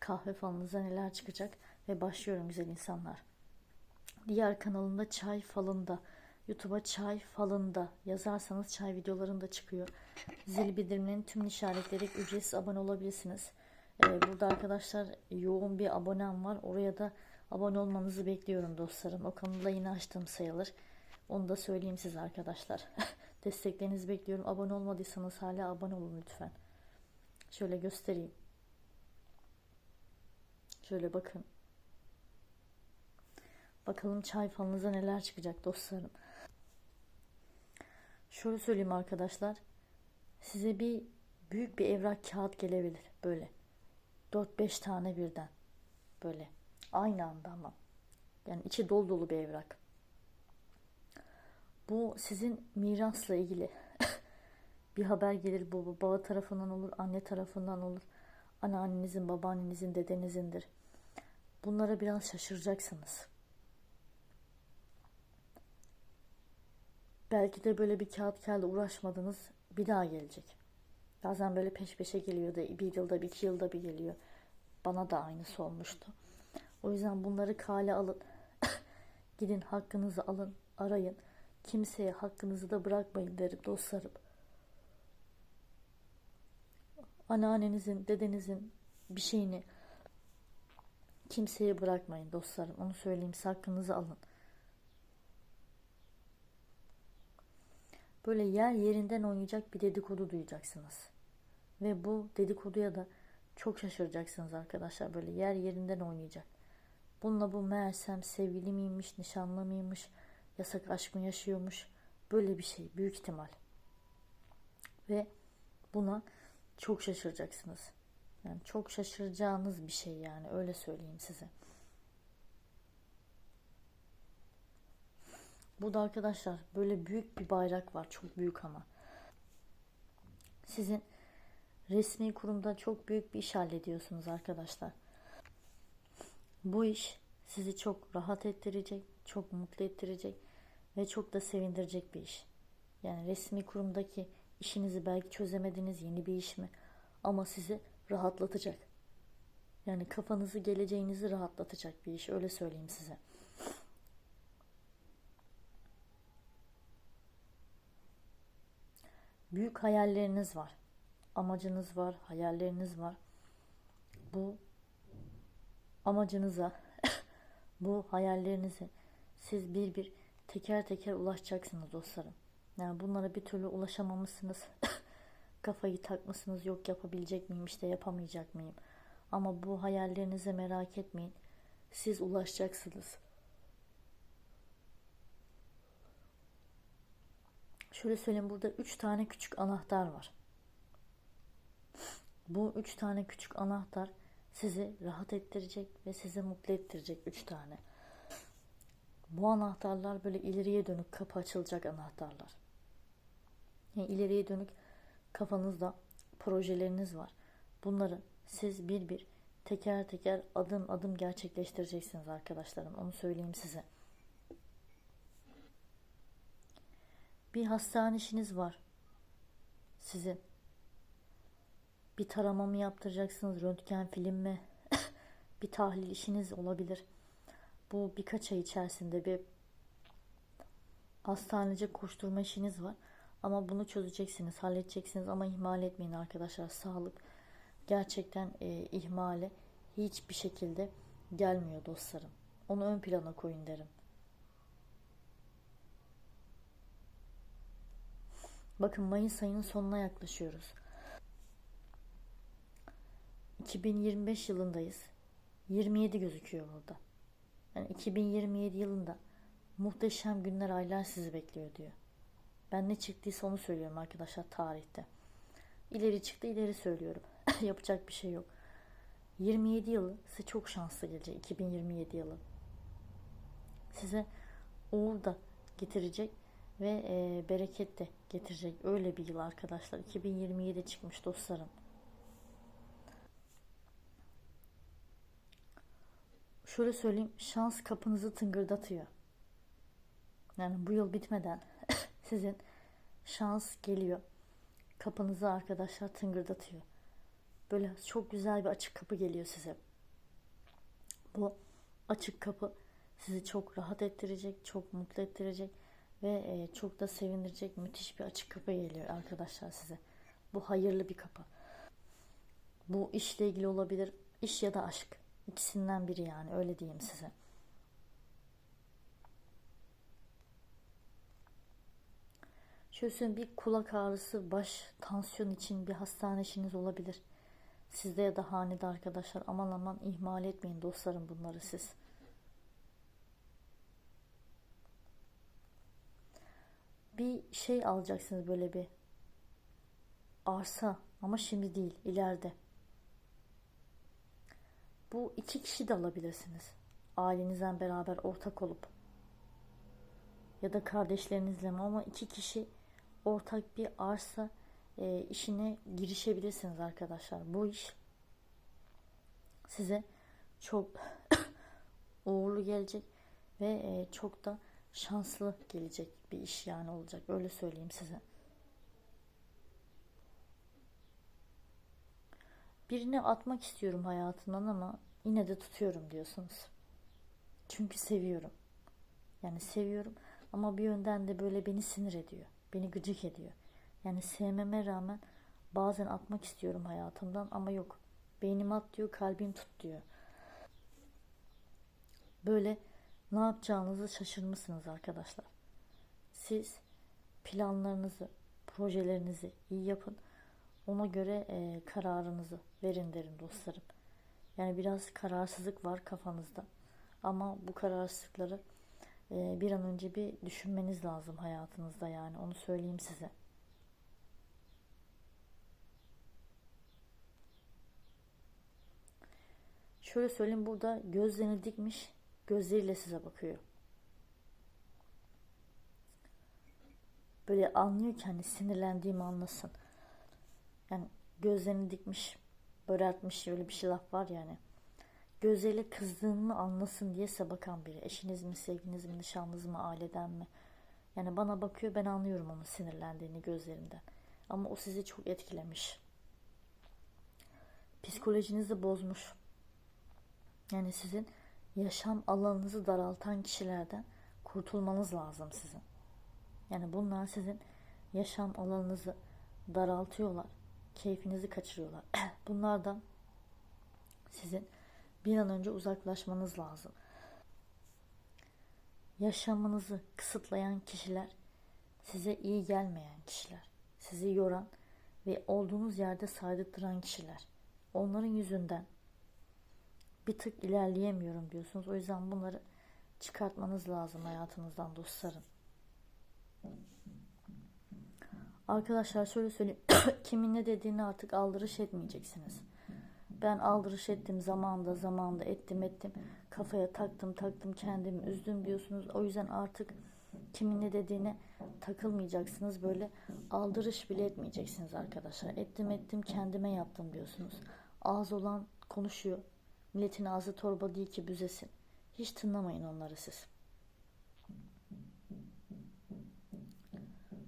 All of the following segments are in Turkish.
kahve falınıza neler çıkacak ve başlıyorum güzel insanlar. Diğer kanalımda çay falında, YouTube'a çay falında yazarsanız çay videolarında çıkıyor. Zil bildirimlerinin tüm işaretleri ücretsiz abone olabilirsiniz. Ee, burada arkadaşlar yoğun bir abonem var. Oraya da abone olmanızı bekliyorum dostlarım. O kanalda yine açtığım sayılır. Onu da söyleyeyim size arkadaşlar. Desteklerinizi bekliyorum. Abone olmadıysanız hala abone olun lütfen. Şöyle göstereyim. Şöyle bakın. Bakalım çay falınıza neler çıkacak dostlarım. Şöyle söyleyeyim arkadaşlar. Size bir büyük bir evrak kağıt gelebilir. Böyle. 4-5 tane birden. Böyle. Aynı anda ama. Yani içi dolu dolu bir evrak. Bu sizin mirasla ilgili bir haber gelir. Bu baba tarafından olur, anne tarafından olur. Anneannenizin, babaannenizin, dedenizindir. Bunlara biraz şaşıracaksınız. Belki de böyle bir kağıt kağıda uğraşmadınız bir daha gelecek. Bazen böyle peş peşe geliyor da bir yılda bir iki yılda bir geliyor. Bana da aynısı olmuştu. O yüzden bunları kale alın. Gidin hakkınızı alın, arayın. Kimseye hakkınızı da bırakmayın derim dostlarım. Anneannenizin, dedenizin bir şeyini kimseye bırakmayın dostlarım. Onu söyleyeyim, size hakkınızı alın. Böyle yer yerinden oynayacak bir dedikodu duyacaksınız. Ve bu dedikoduya da çok şaşıracaksınız arkadaşlar. Böyle yer yerinden oynayacak. Bununla bu meğersem sevgili miymiş, nişanlı mıymış, yasak aşk mı yaşıyormuş. Böyle bir şey büyük ihtimal. Ve buna çok şaşıracaksınız. Yani çok şaşıracağınız bir şey yani öyle söyleyeyim size. Bu da arkadaşlar böyle büyük bir bayrak var. Çok büyük ama. Sizin resmi kurumda çok büyük bir iş hallediyorsunuz arkadaşlar. Bu iş sizi çok rahat ettirecek, çok mutlu ettirecek ve çok da sevindirecek bir iş. Yani resmi kurumdaki işinizi belki çözemediniz yeni bir iş mi? Ama sizi rahatlatacak. Yani kafanızı, geleceğinizi rahatlatacak bir iş. Öyle söyleyeyim size. Büyük hayalleriniz var. Amacınız var, hayalleriniz var. Bu amacınıza, bu hayallerinize siz bir bir teker teker ulaşacaksınız dostlarım. Yani bunlara bir türlü ulaşamamışsınız. Kafayı takmışsınız yok yapabilecek miyim işte yapamayacak mıyım. Ama bu hayallerinize merak etmeyin. Siz ulaşacaksınız. Şöyle söyleyeyim burada üç tane küçük anahtar var. Bu üç tane küçük anahtar sizi rahat ettirecek ve sizi mutlu ettirecek üç tane. Bu anahtarlar böyle ileriye dönük kapı açılacak anahtarlar. Yani ileriye dönük kafanızda projeleriniz var. Bunları siz bir bir teker teker adım adım gerçekleştireceksiniz arkadaşlarım. Onu söyleyeyim size. Bir hastane işiniz var. Sizin. Bir tarama mı yaptıracaksınız? Röntgen film mi? bir tahlil işiniz olabilir. Bu birkaç ay içerisinde bir hastanece koşturma işiniz var. Ama bunu çözeceksiniz, halledeceksiniz ama ihmal etmeyin arkadaşlar. Sağlık gerçekten e, ihmale hiçbir şekilde gelmiyor dostlarım. Onu ön plana koyun derim. Bakın Mayıs ayının sonuna yaklaşıyoruz. 2025 yılındayız. 27 gözüküyor burada. Yani 2027 yılında muhteşem günler, aylar sizi bekliyor diyor. Ben ne çıktıysa onu söylüyorum arkadaşlar tarihte. İleri çıktı ileri söylüyorum. Yapacak bir şey yok. 27 yılı size çok şanslı gelecek. 2027 yılı. Size uğur da getirecek ve e, bereket de getirecek. Öyle bir yıl arkadaşlar. 2027 çıkmış dostlarım. Şöyle söyleyeyim. Şans kapınızı tıngırdatıyor. Yani bu yıl bitmeden sizin şans geliyor. Kapınızı arkadaşlar tıngırdatıyor. Böyle çok güzel bir açık kapı geliyor size. Bu açık kapı sizi çok rahat ettirecek, çok mutlu ettirecek ve e, çok da sevindirecek müthiş bir açık kapı geliyor arkadaşlar size. Bu hayırlı bir kapı. Bu işle ilgili olabilir, iş ya da aşk. İkisinden biri yani öyle diyeyim size. Şöyle bir kulak ağrısı, baş, tansiyon için bir hastane işiniz olabilir. Sizde ya da hanede arkadaşlar aman aman ihmal etmeyin dostlarım bunları siz. Bir şey alacaksınız böyle bir arsa ama şimdi değil ileride. Bu iki kişi de alabilirsiniz. Ailenizden beraber ortak olup ya da kardeşlerinizle mi ama iki kişi ortak bir arsa e, işine girişebilirsiniz arkadaşlar. Bu iş size çok uğurlu gelecek ve e, çok da şanslı gelecek bir iş yani olacak. Öyle söyleyeyim size. Birini atmak istiyorum hayatından ama yine de tutuyorum diyorsunuz. Çünkü seviyorum. Yani seviyorum ama bir yönden de böyle beni sinir ediyor. Beni gıcık ediyor. Yani sevmeme rağmen bazen atmak istiyorum hayatımdan ama yok. Beynim at diyor, kalbim tut diyor. Böyle ne yapacağınızı şaşırmışsınız arkadaşlar. Siz planlarınızı, projelerinizi iyi yapın. Ona göre e, kararınızı verin derim dostlarım. Yani biraz kararsızlık var kafanızda. Ama bu kararsızlıkları bir an önce bir düşünmeniz lazım hayatınızda yani onu söyleyeyim size. Şöyle söyleyeyim burada gözlerini dikmiş gözleriyle size bakıyor. Böyle anlıyor ki hani sinirlendiğimi anlasın. Yani gözlerini dikmiş, böreltmiş öyle bir şey laf var yani. Gözleriyle kızdığımı anlasın diye size bakan biri. Eşiniz mi, sevginiz mi, nişanlınız mı, aileden mi? Yani bana bakıyor ben anlıyorum onun sinirlendiğini gözlerinden. Ama o sizi çok etkilemiş. Psikolojinizi bozmuş. Yani sizin yaşam alanınızı daraltan kişilerden kurtulmanız lazım sizin. Yani bunlar sizin yaşam alanınızı daraltıyorlar. Keyfinizi kaçırıyorlar. Bunlardan sizin bir an önce uzaklaşmanız lazım. Yaşamınızı kısıtlayan kişiler size iyi gelmeyen kişiler. Sizi yoran ve olduğunuz yerde saydırtıran kişiler. Onların yüzünden bir tık ilerleyemiyorum diyorsunuz. O yüzden bunları çıkartmanız lazım hayatınızdan dostlarım. Arkadaşlar şöyle söyleyeyim. Kimin ne dediğini artık aldırış etmeyeceksiniz. Ben aldırış ettim zamanda zamanda ettim ettim. Kafaya taktım taktım kendimi üzdüm diyorsunuz. O yüzden artık kimin ne dediğine takılmayacaksınız. Böyle aldırış bile etmeyeceksiniz arkadaşlar. Ettim ettim kendime yaptım diyorsunuz. Ağız olan konuşuyor. Milletin ağzı torba değil ki büzesin. Hiç tınlamayın onları siz.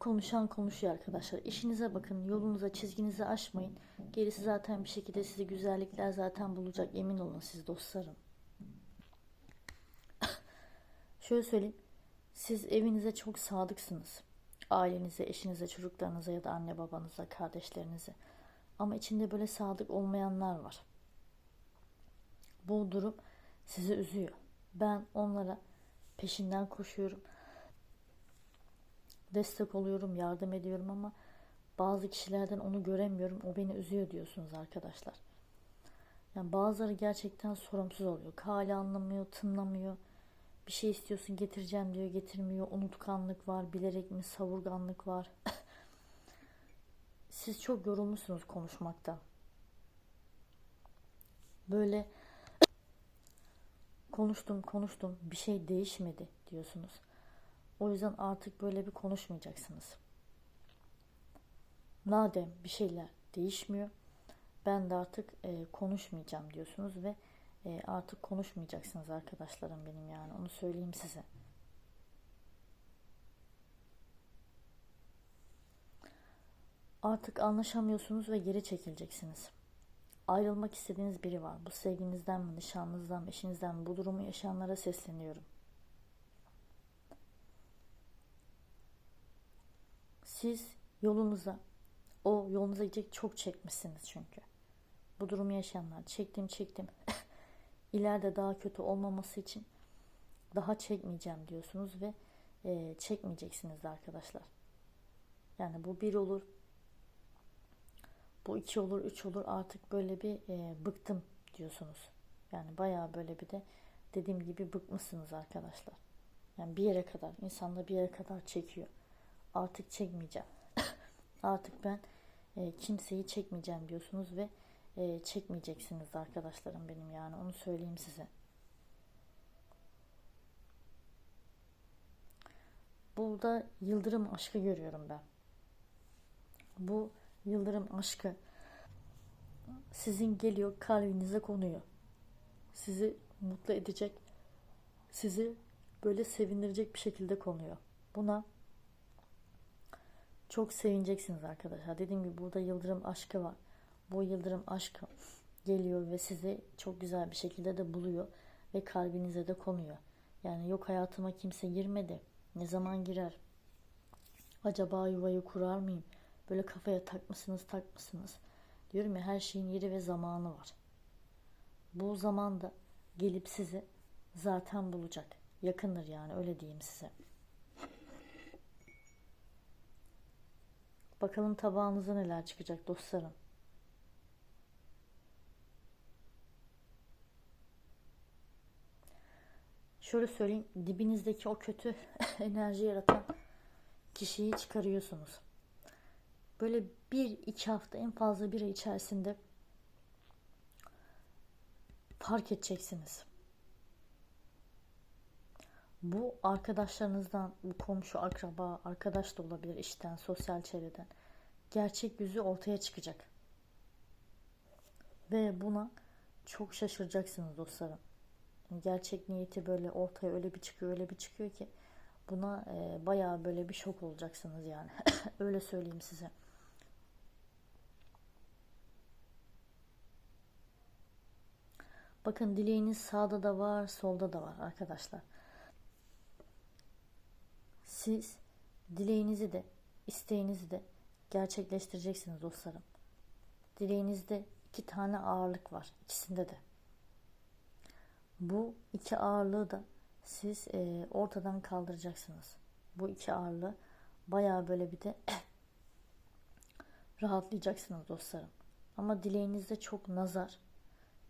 Konuşan konuşuyor arkadaşlar. İşinize bakın, yolunuza, çizginizi aşmayın. Gerisi zaten bir şekilde sizi güzellikler zaten bulacak. Emin olun siz dostlarım. Şöyle söyleyeyim. Siz evinize çok sadıksınız. Ailenize, eşinize, çocuklarınıza ya da anne babanıza, kardeşlerinize. Ama içinde böyle sadık olmayanlar var. Bu durum sizi üzüyor. Ben onlara peşinden koşuyorum. Destek oluyorum, yardım ediyorum ama bazı kişilerden onu göremiyorum. O beni üzüyor diyorsunuz arkadaşlar. Yani bazıları gerçekten sorumsuz oluyor. Kale anlamıyor, tınlamıyor. Bir şey istiyorsun getireceğim diyor, getirmiyor. Unutkanlık var, bilerek mi savurganlık var. Siz çok yorulmuşsunuz konuşmakta. böyle konuştum konuştum bir şey değişmedi diyorsunuz. O yüzden artık böyle bir konuşmayacaksınız. Madem bir şeyler değişmiyor ben de artık e, konuşmayacağım diyorsunuz ve e, artık konuşmayacaksınız arkadaşlarım benim yani onu söyleyeyim size. Artık anlaşamıyorsunuz ve geri çekileceksiniz. Ayrılmak istediğiniz biri var. Bu sevginizden mi, nişanlınızdan mı, eşinizden mi? Bu durumu yaşayanlara sesleniyorum. Siz yolunuza, o yolunuza gidecek çok çekmişsiniz çünkü. Bu durumu yaşayanlar çektim çektim. İleride daha kötü olmaması için daha çekmeyeceğim diyorsunuz ve e, çekmeyeceksiniz arkadaşlar. Yani bu bir olur, bu iki olur, üç olur artık böyle bir e, bıktım diyorsunuz. Yani bayağı böyle bir de dediğim gibi bıkmışsınız arkadaşlar. Yani bir yere kadar, insanla bir yere kadar çekiyor. Artık çekmeyeceğim. artık ben e, kimseyi çekmeyeceğim diyorsunuz ve e, çekmeyeceksiniz arkadaşlarım benim yani onu söyleyeyim size. Burada yıldırım aşkı görüyorum ben. Bu yıldırım aşkı sizin geliyor kalbinize konuyor. Sizi mutlu edecek, sizi böyle sevindirecek bir şekilde konuyor. Buna çok sevineceksiniz arkadaşlar. Dediğim gibi burada yıldırım aşkı var. Bu yıldırım aşkı geliyor ve sizi çok güzel bir şekilde de buluyor ve kalbinize de konuyor. Yani yok hayatıma kimse girmedi. Ne zaman girer? Acaba yuvayı kurar mıyım? Böyle kafaya takmışsınız takmışsınız. Diyorum ya her şeyin yeri ve zamanı var. Bu zamanda gelip sizi zaten bulacak. Yakındır yani öyle diyeyim size. Bakalım tabağınıza neler çıkacak dostlarım. Şöyle söyleyeyim dibinizdeki o kötü enerji yaratan kişiyi çıkarıyorsunuz. Böyle bir iki hafta en fazla bir ay içerisinde fark edeceksiniz. Bu arkadaşlarınızdan, bu komşu, akraba, arkadaş da olabilir işten, sosyal çevreden. Gerçek yüzü ortaya çıkacak. Ve buna çok şaşıracaksınız dostlarım. Gerçek niyeti böyle ortaya öyle bir çıkıyor, öyle bir çıkıyor ki buna e, bayağı böyle bir şok olacaksınız yani. öyle söyleyeyim size. Bakın dileğiniz sağda da var, solda da var arkadaşlar. Siz dileğinizi de, isteğinizi de gerçekleştireceksiniz dostlarım. Dileğinizde iki tane ağırlık var, ikisinde de. Bu iki ağırlığı da siz e, ortadan kaldıracaksınız. Bu iki ağırlığı bayağı böyle bir de rahatlayacaksınız dostlarım. Ama dileğinizde çok nazar,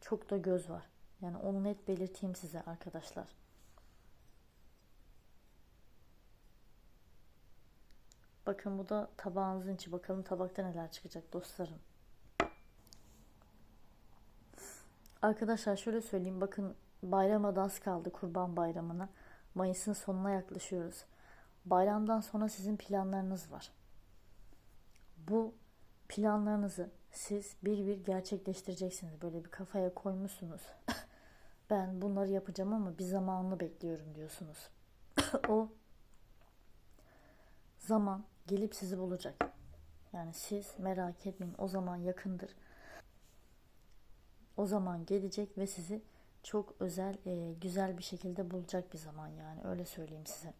çok da göz var. Yani onu net belirteyim size arkadaşlar. Bakın bu da tabağınızın içi. Bakalım tabakta neler çıkacak dostlarım. Arkadaşlar şöyle söyleyeyim. Bakın bayrama da az kaldı kurban bayramına. Mayıs'ın sonuna yaklaşıyoruz. Bayramdan sonra sizin planlarınız var. Bu planlarınızı siz bir bir gerçekleştireceksiniz. Böyle bir kafaya koymuşsunuz. ben bunları yapacağım ama bir zamanını bekliyorum diyorsunuz. o zaman gelip sizi bulacak. Yani siz merak etmeyin o zaman yakındır. O zaman gelecek ve sizi çok özel, e, güzel bir şekilde bulacak bir zaman yani öyle söyleyeyim size.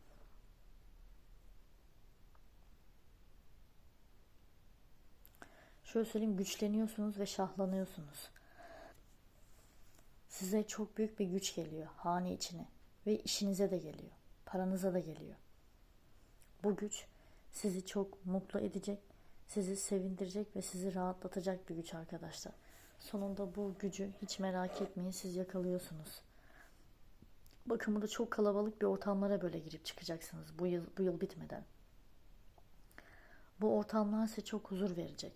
Şöyle söyleyeyim güçleniyorsunuz ve şahlanıyorsunuz. Size çok büyük bir güç geliyor hane içine ve işinize de geliyor. Paranıza da geliyor. Bu güç sizi çok mutlu edecek, sizi sevindirecek ve sizi rahatlatacak bir güç arkadaşlar. Sonunda bu gücü hiç merak etmeyin siz yakalıyorsunuz. Bakın burada çok kalabalık bir ortamlara böyle girip çıkacaksınız bu yıl, bu yıl bitmeden. Bu ortamlar size çok huzur verecek.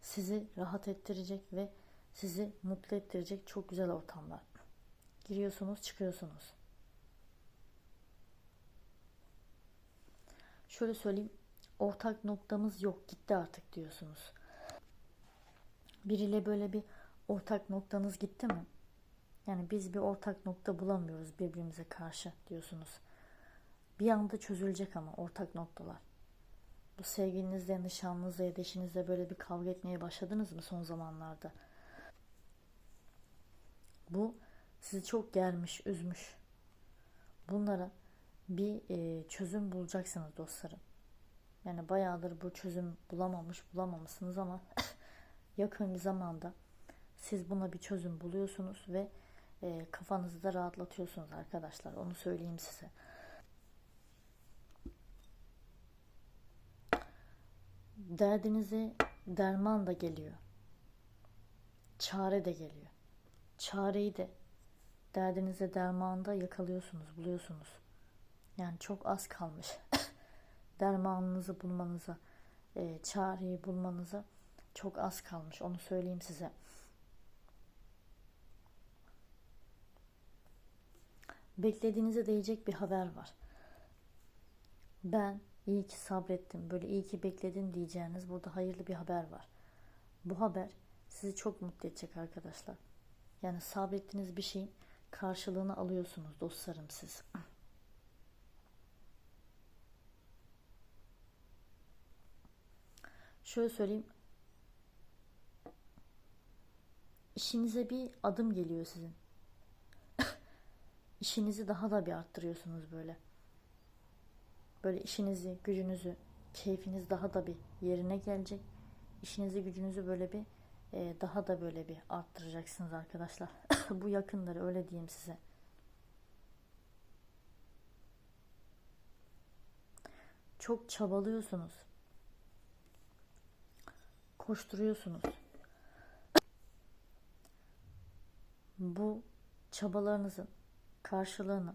Sizi rahat ettirecek ve sizi mutlu ettirecek çok güzel ortamlar. Giriyorsunuz, çıkıyorsunuz. Şöyle söyleyeyim, ortak noktamız yok, gitti artık diyorsunuz. Biriyle böyle bir ortak noktanız gitti mi? Yani biz bir ortak nokta bulamıyoruz birbirimize karşı diyorsunuz. Bir anda çözülecek ama ortak noktalar. Bu sevgilinizle, nişanlınızla, eşinizle böyle bir kavga etmeye başladınız mı son zamanlarda? Bu sizi çok germiş, üzmüş. Bunlara bir e, çözüm bulacaksınız dostlarım. Yani bayağıdır bu çözüm bulamamış, bulamamışsınız ama yakın bir zamanda siz buna bir çözüm buluyorsunuz ve e, kafanızı da rahatlatıyorsunuz arkadaşlar. Onu söyleyeyim size. Derdinize derman da geliyor. Çare de geliyor. Çareyi de derdinize dermanda yakalıyorsunuz, buluyorsunuz. Yani çok az kalmış. Dermanınızı bulmanıza, e, çareyi bulmanıza çok az kalmış. Onu söyleyeyim size. Beklediğinize değecek bir haber var. Ben iyi ki sabrettim, böyle iyi ki bekledim diyeceğiniz burada hayırlı bir haber var. Bu haber sizi çok mutlu edecek arkadaşlar. Yani sabrettiğiniz bir şeyin karşılığını alıyorsunuz dostlarım siz. Şöyle söyleyeyim. İşinize bir adım geliyor sizin. İşinizi daha da bir arttırıyorsunuz böyle. Böyle işinizi, gücünüzü, keyfiniz daha da bir yerine gelecek. İşinizi, gücünüzü böyle bir e, daha da böyle bir arttıracaksınız arkadaşlar. Bu yakınları öyle diyeyim size. Çok çabalıyorsunuz. Koşturuyorsunuz. Bu çabalarınızın karşılığını,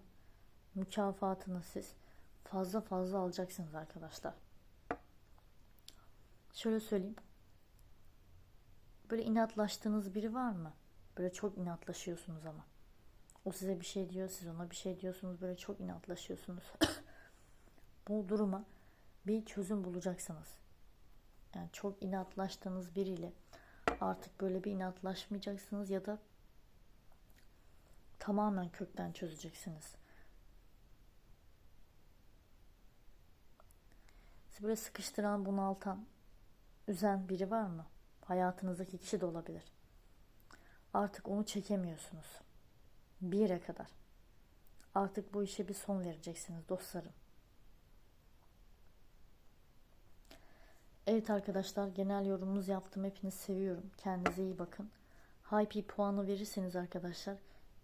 mükafatını siz fazla fazla alacaksınız arkadaşlar. Şöyle söyleyeyim. Böyle inatlaştığınız biri var mı? Böyle çok inatlaşıyorsunuz ama. O size bir şey diyor, siz ona bir şey diyorsunuz. Böyle çok inatlaşıyorsunuz. Bu duruma bir çözüm bulacaksınız. Yani çok inatlaştığınız biriyle artık böyle bir inatlaşmayacaksınız ya da tamamen kökten çözeceksiniz. Sizi böyle sıkıştıran, bunaltan, üzen biri var mı? Hayatınızdaki kişi de olabilir. Artık onu çekemiyorsunuz. Bir yere kadar. Artık bu işe bir son vereceksiniz dostlarım. Evet arkadaşlar genel yorumumuz yaptım. Hepinizi seviyorum. Kendinize iyi bakın. Hype puanı verirseniz arkadaşlar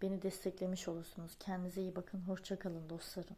beni desteklemiş olursunuz. Kendinize iyi bakın. Hoşçakalın dostlarım.